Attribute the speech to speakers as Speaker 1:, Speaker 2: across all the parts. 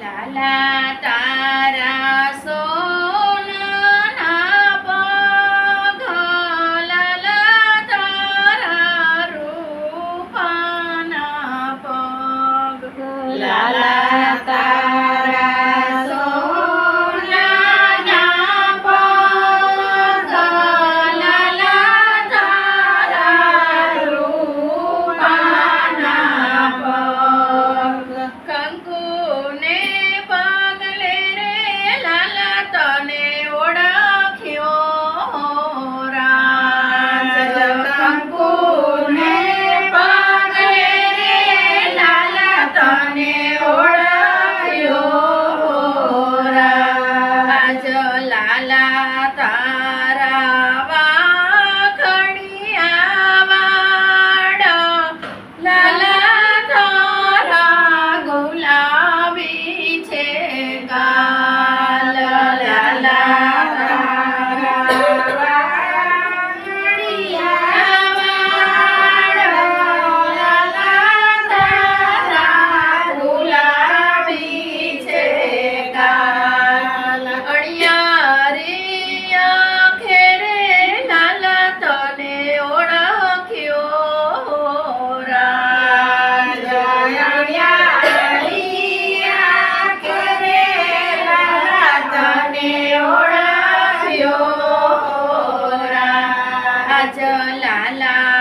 Speaker 1: લાલા તારા લાલા તારા 啦啦啦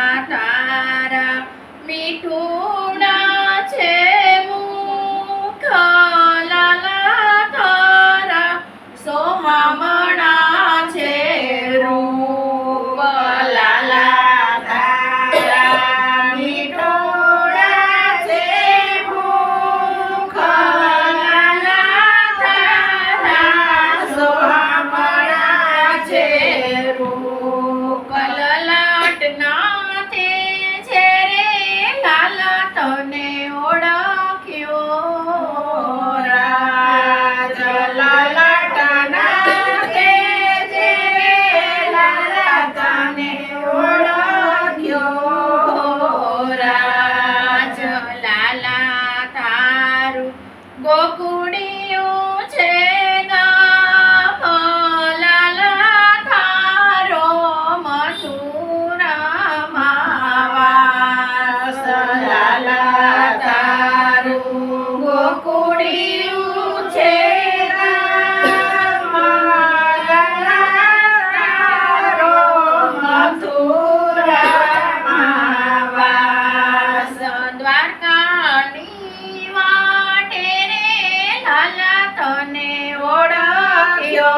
Speaker 1: గోకు અને ઓળખ્યો.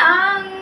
Speaker 1: ang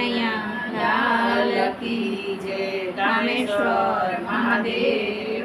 Speaker 1: કનૈયા લાલ કી જય કામેશ્વર મહાદેવની